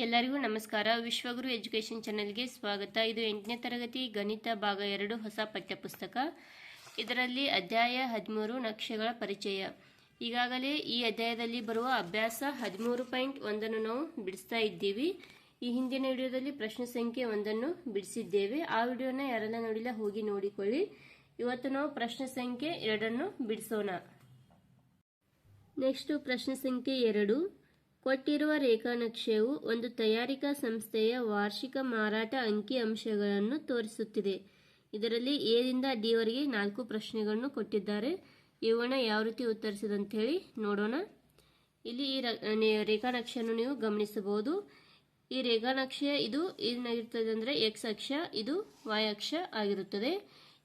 ಎಲ್ಲರಿಗೂ ನಮಸ್ಕಾರ. ವಿಶ್ವಗುರು ಎಜುಕೇಷನ್ ಚಾನೆಲ್ಗೆ ಸ್ವಾಗತ. ಇದು ಎಂಟನೇ ತರಗತಿ ಗಣಿತ ಭಾಗ ಎರಡು ಹೊಸ ಪಠ್ಯಪುಸ್ತಕ. ಇದರಲ್ಲಿ ಅಧ್ಯಾಯ ಹದಿಮೂರು ನಕ್ಷೆಗಳ ಪರಿಚಯ. ಈಗಾಗಲೇ ಈ ಅಧ್ಯಾಯದಲ್ಲಿ ಬರುವ ಅಭ್ಯಾಸ ಹದಿಮೂರು ಪಾಯಿಂಟ್ ಒಂದನ್ನು ನಾವು ಬಿಡಿಸ್ತಾ ಇದ್ದೀವಿ. ಈ ಹಿಂದಿನ ವಿಡಿಯೋದಲ್ಲಿ ಪ್ರಶ್ನೆ ಸಂಖ್ಯೆ ಒಂದನ್ನು ಬಿಡಿಸಿದ್ದೇವೆ. ಆ ವಿಡಿಯೋನ ಯಾರೆಲ್ಲ ನೋಡಿಲ್ಲ ಹೋಗಿ ನೋಡಿಕೊಳ್ಳಿ. ಇವತ್ತು ನಾವು ಪ್ರಶ್ನೆ ಸಂಖ್ಯೆ ಎರಡನ್ನು ಬಿಡಿಸೋಣ. ನೆಕ್ಸ್ಟ್ ಪ್ರಶ್ನೆ ಸಂಖ್ಯೆ ಎರಡು. ಕೊಟ್ಟಿರುವ ರೇಖಾನಕ್ಷೆಯು ಒಂದು ತಯಾರಿಕಾ ಸಂಸ್ಥೆಯ ವಾರ್ಷಿಕ ಮಾರಾಟ ಅಂಕಿ ಅಂಶಗಳನ್ನು ತೋರಿಸುತ್ತಿದೆ. ಇದರಲ್ಲಿ ಎದಿಂದ ಡಿವರೆಗೆ ನಾಲ್ಕು ಪ್ರಶ್ನೆಗಳನ್ನು ಕೊಟ್ಟಿದ್ದಾರೆ. ಇವನ್ನ ಯಾವ ರೀತಿ ಉತ್ತರಿಸಿದಂಥೇಳಿ ನೋಡೋಣ. ಇಲ್ಲಿ ಈ ರೇಖಾನಕ್ಷೆಯನ್ನು ನೀವು ಗಮನಿಸಬಹುದು. ಈ ರೇಖಾನಕ್ಷೆ ಇದು ಏನಾಗಿರ್ತದೆ ಅಂದರೆ ಎಕ್ಸ್ ಅಕ್ಷ, ಇದು ವಾಯ್ ಅಕ್ಷ ಆಗಿರುತ್ತದೆ.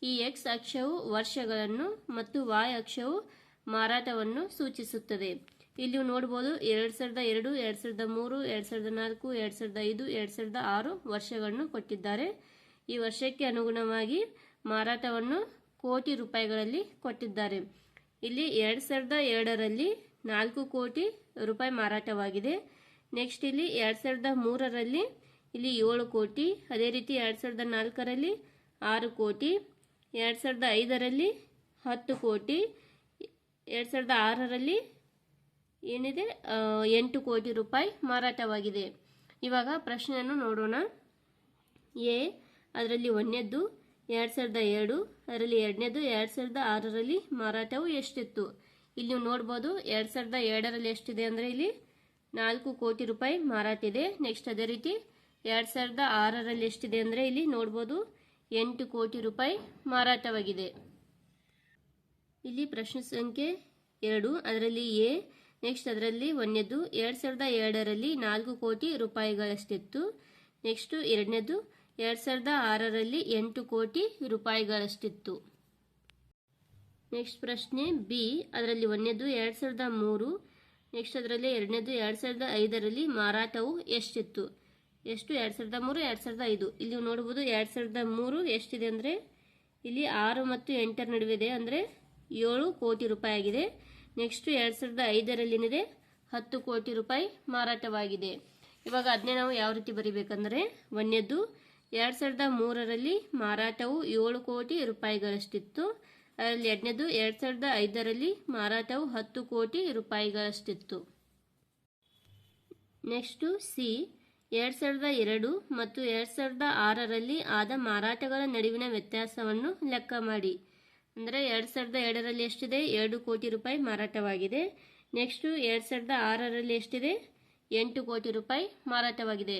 ಈ ಎಕ್ಸ್ ಅಕ್ಷವು ವರ್ಷಗಳನ್ನು ಮತ್ತು ವಾಯ್ ಅಕ್ಷವು ಮಾರಾಟವನ್ನು ಸೂಚಿಸುತ್ತದೆ. ಇಲ್ಲಿ ನೋಡ್ಬೋದು ಎರಡ್ ಸಾವಿರದ ಎರಡು ಎರಡ್ ಸಾವಿರದ ಮೂರು ಎರಡ್ ಸಾವಿರದ ನಾಲ್ಕು ಎರಡ್ ಸಾವಿರದ ಐದು ಎರಡ್ ಸಾವಿರದ ಆರು ವರ್ಷಗಳನ್ನು ಕೊಟ್ಟಿದ್ದಾರೆ ಈ ವರ್ಷಕ್ಕೆ ಅನುಗುಣವಾಗಿ ಮಾರಾಟವನ್ನು ಕೋಟಿ ರೂಪಾಯಿಗಳಲ್ಲಿ ಕೊಟ್ಟಿದ್ದಾರೆ ಇಲ್ಲಿ ಎರಡ್ ಸಾವಿರದ ಎರಡರಲ್ಲಿ ನಾಲ್ಕು ಕೋಟಿ ರೂಪಾಯಿ ಮಾರಾಟವಾಗಿದೆ ನೆಕ್ಸ್ಟ್ ಇಲ್ಲಿ ಎರಡ್ ಸಾವಿರದ ಮೂರರಲ್ಲಿ ಇಲ್ಲಿ ಏಳು ಕೋಟಿ ಅದೇ ರೀತಿ ಎರಡ್ ಸಾವಿರದ ನಾಲ್ಕರಲ್ಲಿ ಆರು ಕೋಟಿ ಎರಡ್ ಸಾವಿರದ ಐದರಲ್ಲಿ ಹತ್ತು ಕೋಟಿ ಎರಡ್ ಸಾವಿರದ ಆರರಲ್ಲಿ ಏನಿದೆ? ಎಂಟು ಕೋಟಿ ರೂಪಾಯಿ ಮಾರಾಟವಾಗಿದೆ. ಇವಾಗ ಪ್ರಶ್ನೆಯನ್ನು ನೋಡೋಣ. ಎ, ಅದರಲ್ಲಿ ಒಂದನೇದ್ದು, ಎರಡು ಸಾವಿರದ ಎರಡು, ಅದರಲ್ಲಿ ಎರಡನೇದು ಎರಡು ಸಾವಿರದ ಆರರಲ್ಲಿ ಮಾರಾಟವು ಎಷ್ಟಿತ್ತು? ಇಲ್ಲಿ ನೀವು ನೋಡ್ಬೋದು, ಎರಡು ಸಾವಿರದ ಎರಡರಲ್ಲಿ ಎಷ್ಟಿದೆ ಅಂದರೆ ಇಲ್ಲಿ ನಾಲ್ಕು ಕೋಟಿ ರೂಪಾಯಿ ಮಾರಾಟ ಇದೆ. ನೆಕ್ಸ್ಟ್ ಅದೇ ರೀತಿ, ಎರಡು ಸಾವಿರದ ಆರರಲ್ಲಿ ಎಷ್ಟಿದೆ ಅಂದರೆ ಇಲ್ಲಿ ನೋಡ್ಬೋದು, ಎಂಟು ಕೋಟಿ ರೂಪಾಯಿ ಮಾರಾಟವಾಗಿದೆ. ಇಲ್ಲಿ ಪ್ರಶ್ನೆ ಸಂಖ್ಯೆ ಎರಡು, ಅದರಲ್ಲಿ ಎ ನೆಕ್ಸ್ಟ್ ಅದರಲ್ಲಿ ಒಂದನೇದು ಎರಡು ಸಾವಿರದ ಎರಡರಲ್ಲಿ ನಾಲ್ಕು ಕೋಟಿ ರೂಪಾಯಿಗಳಷ್ಟಿತ್ತು. ನೆಕ್ಸ್ಟು ಎರಡನೇದು ಎರಡು ಸಾವಿರದ ಆರರಲ್ಲಿ ಎಂಟು ಕೋಟಿ ರೂಪಾಯಿಗಳಷ್ಟಿತ್ತು. ನೆಕ್ಸ್ಟ್ ಪ್ರಶ್ನೆ ಬಿ ಅದರಲ್ಲಿ ಒಂದನೇದು ಎರಡು ಸಾವಿರದ ಮೂರು. ನೆಕ್ಸ್ಟ್ ಅದರಲ್ಲಿ ಎರಡನೇದು ಎರಡು ಸಾವಿರದ ಐದರಲ್ಲಿ ಮಾರಾಟವು ಎಷ್ಟಿತ್ತು? ಎಷ್ಟು? ಎರಡು ಸಾವಿರದ ಮೂರು, ಎರಡು ಸಾವಿರದ ಐದು. ಇಲ್ಲಿ ನೋಡ್ಬೋದು ಎರಡು ಸಾವಿರದ ಮೂರು ಎಷ್ಟಿದೆ ಅಂದರೆ ಇಲ್ಲಿ ಆರು ಮತ್ತು ಎಂಟರ ನಡುವೆ ಇದೆ ಅಂದರೆ ಏಳು ಕೋಟಿ ರೂಪಾಯಿ ಆಗಿದೆ. ನೆಕ್ಸ್ಟ್ ಎರಡು ಸಾವಿರದ ಐದರಲ್ಲಿ ಏನಿದೆ ಹತ್ತು ಕೋಟಿ ರೂಪಾಯಿ ಮಾರಾಟವಾಗಿದೆ. ಇವಾಗ ಅದನ್ನೇ ನಾವು ಯಾವ ರೀತಿ ಬರೀಬೇಕಂದ್ರೆ ಒಂದನೇದು ಎರಡು ಸಾವಿರದ ಮೂರರಲ್ಲಿ ಮಾರಾಟವು ಏಳು ಕೋಟಿ ರೂಪಾಯಿಗಳಷ್ಟಿತ್ತು. ಅದರಲ್ಲಿ ಎರಡನೇದು ಎರಡು ಸಾವಿರದ ಐದರಲ್ಲಿ ಮಾರಾಟವು ಹತ್ತು ಕೋಟಿ ರೂಪಾಯಿಗಳಷ್ಟಿತ್ತು. ನೆಕ್ಸ್ಟು ಸಿ, ಎರಡು ಸಾವಿರದ ಎರಡು ಮತ್ತು ಎರಡು ಸಾವಿರದ ಆರರಲ್ಲಿ ಆದ ಮಾರಾಟಗಳ ನಡುವಿನ ವ್ಯತ್ಯಾಸವನ್ನು ಲೆಕ್ಕ ಮಾಡಿ. ಅಂದರೆ ಎರಡು ಸಾವಿರದ ಎರಡರಲ್ಲಿ ಎಷ್ಟಿದೆ? ಎರಡು ಕೋಟಿ ರೂಪಾಯಿ ಮಾರಾಟವಾಗಿದೆ. ನೆಕ್ಸ್ಟು ಎರಡು ಸಾವಿರದ ಆರರಲ್ಲಿ ಎಷ್ಟಿದೆ? ಎಂಟು ಕೋಟಿ ರೂಪಾಯಿ ಮಾರಾಟವಾಗಿದೆ.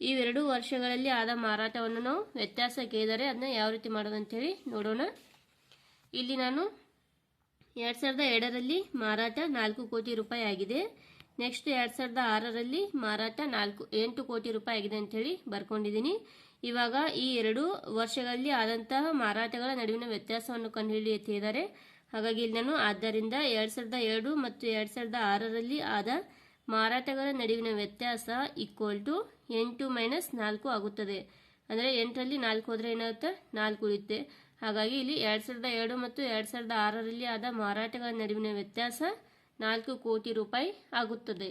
ಇವೆರಡು ವರ್ಷಗಳಲ್ಲಿ ಆದ ಮಾರಾಟವನ್ನು ನಾವು ವ್ಯತ್ಯಾಸ ಕೇಳಿದರೆ ಅದನ್ನ ಯಾವ ರೀತಿ ಮಾಡೋದು ಅಂತೇಳಿ ನೋಡೋಣ. ಇಲ್ಲಿ ನಾನು ಎರಡು ಸಾವಿರದ ಎರಡರಲ್ಲಿ ಮಾರಾಟ ನಾಲ್ಕು ಕೋಟಿ ರೂಪಾಯಿ ಆಗಿದೆ. ನೆಕ್ಸ್ಟ್ ಎರಡು ಸಾವಿರದ ಆರರಲ್ಲಿ ಮಾರಾಟ ನಾಲ್ಕು ಎಂಟು ಕೋಟಿ ರೂಪಾಯಿ ಆಗಿದೆ ಅಂತೇಳಿ ಬರ್ಕೊಂಡಿದ್ದೀನಿ. ಇವಾಗ ಈ ಎರಡು ವರ್ಷಗಳಲ್ಲಿ ಆದಂತಹ ಮಾರಾಟಗಳ ನಡುವಿನ ವ್ಯತ್ಯಾಸವನ್ನು ಕಂಡುಹಿಡಿಯ ಎತ್ತಿದ್ದಾರೆ ಹಾಗಾಗಿ ಇಲ್ಲಿ ನಾನು ಆದ್ದರಿಂದ ಎರಡು ಸಾವಿರದ ಎರಡು ಮತ್ತು ಎರಡು ಸಾವಿರದ ಆರರಲ್ಲಿ ಆದ ಮಾರಾಟಗಳ ನಡುವಿನ ವ್ಯತ್ಯಾಸ ಈಕ್ವಲ್ ಟು ಎಂಟು ಮೈನಸ್ ನಾಲ್ಕು ಆಗುತ್ತದೆ. ಅಂದರೆ ಎಂಟರಲ್ಲಿ ನಾಲ್ಕು ಹೋದರೆ ಏನಾಗುತ್ತೆ? ನಾಲ್ಕು ಉಳಿಯುತ್ತೆ. ಹಾಗಾಗಿ ಇಲ್ಲಿ ಎರಡು ಸಾವಿರದ ಎರಡು ಮತ್ತು ಎರಡು ಸಾವಿರದ ಆರರಲ್ಲಿ ಆದ ಮಾರಾಟಗಳ ನಡುವಿನ ವ್ಯತ್ಯಾಸ ನಾಲ್ಕು ಕೋಟಿ ರೂಪಾಯಿ ಆಗುತ್ತದೆ.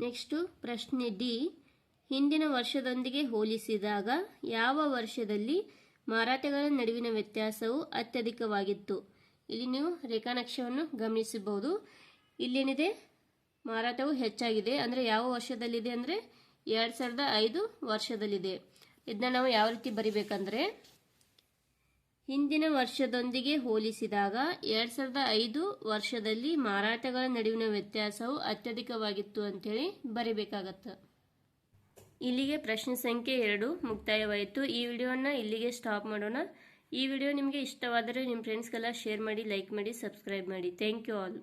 ನೆಕ್ಸ್ಟು ಪ್ರಶ್ನೆ ಡಿ. ಹಿಂದಿನ ವರ್ಷದೊಂದಿಗೆ ಹೋಲಿಸಿದಾಗ ಯಾವ ವರ್ಷದಲ್ಲಿ ಮಾರಾಟಗಳ ನಡುವಿನ ವ್ಯತ್ಯಾಸವು ಅತ್ಯಧಿಕವಾಗಿತ್ತು? ಇಲ್ಲಿ ನೀವು ರೇಖಾನಕ್ಷೆಯನ್ನು ಗಮನಿಸಬಹುದು. ಇಲ್ಲೇನಿದೆ? ಮಾರಾಟವು ಹೆಚ್ಚಾಗಿದೆ. ಅಂದರೆ ಯಾವ ವರ್ಷದಲ್ಲಿದೆ ಅಂದರೆ ಎರಡು ಸಾವಿರದ ಐದು ವರ್ಷದಲ್ಲಿದೆ. ಇದನ್ನ ನಾವು ಯಾವ ರೀತಿ ಬರಿಬೇಕಂದ್ರೆ ಹಿಂದಿನ ವರ್ಷದೊಂದಿಗೆ ಹೋಲಿಸಿದಾಗ ಎರಡು ಸಾವಿರದ ಐದು ವರ್ಷದಲ್ಲಿ ಮಾರಾಟಗಳ ನಡುವಿನ ವ್ಯತ್ಯಾಸವು ಅತ್ಯಧಿಕವಾಗಿತ್ತು ಅಂತೇಳಿ ಬರಿಬೇಕಾಗತ್ತೆ. ಇಲ್ಲಿಗೆ ಪ್ರಶ್ನೆ ಸಂಖ್ಯೆ ಎರಡು ಮುಕ್ತಾಯವಾಯಿತು. ಈ ವಿಡಿಯೋನ ಇಲ್ಲಿಗೆ ಸ್ಟಾಪ್ ಮಾಡೋಣ. ಈ ವಿಡಿಯೋ ನಿಮಗೆ ಇಷ್ಟವಾದರೆ ನಿಮ್ಮ ಫ್ರೆಂಡ್ಸ್ಗೆಲ್ಲ ಶೇರ್ ಮಾಡಿ ಲೈಕ್ ಮಾಡಿ ಸಬ್ಸ್ಕ್ರೈಬ್ ಮಾಡಿ. Thank you all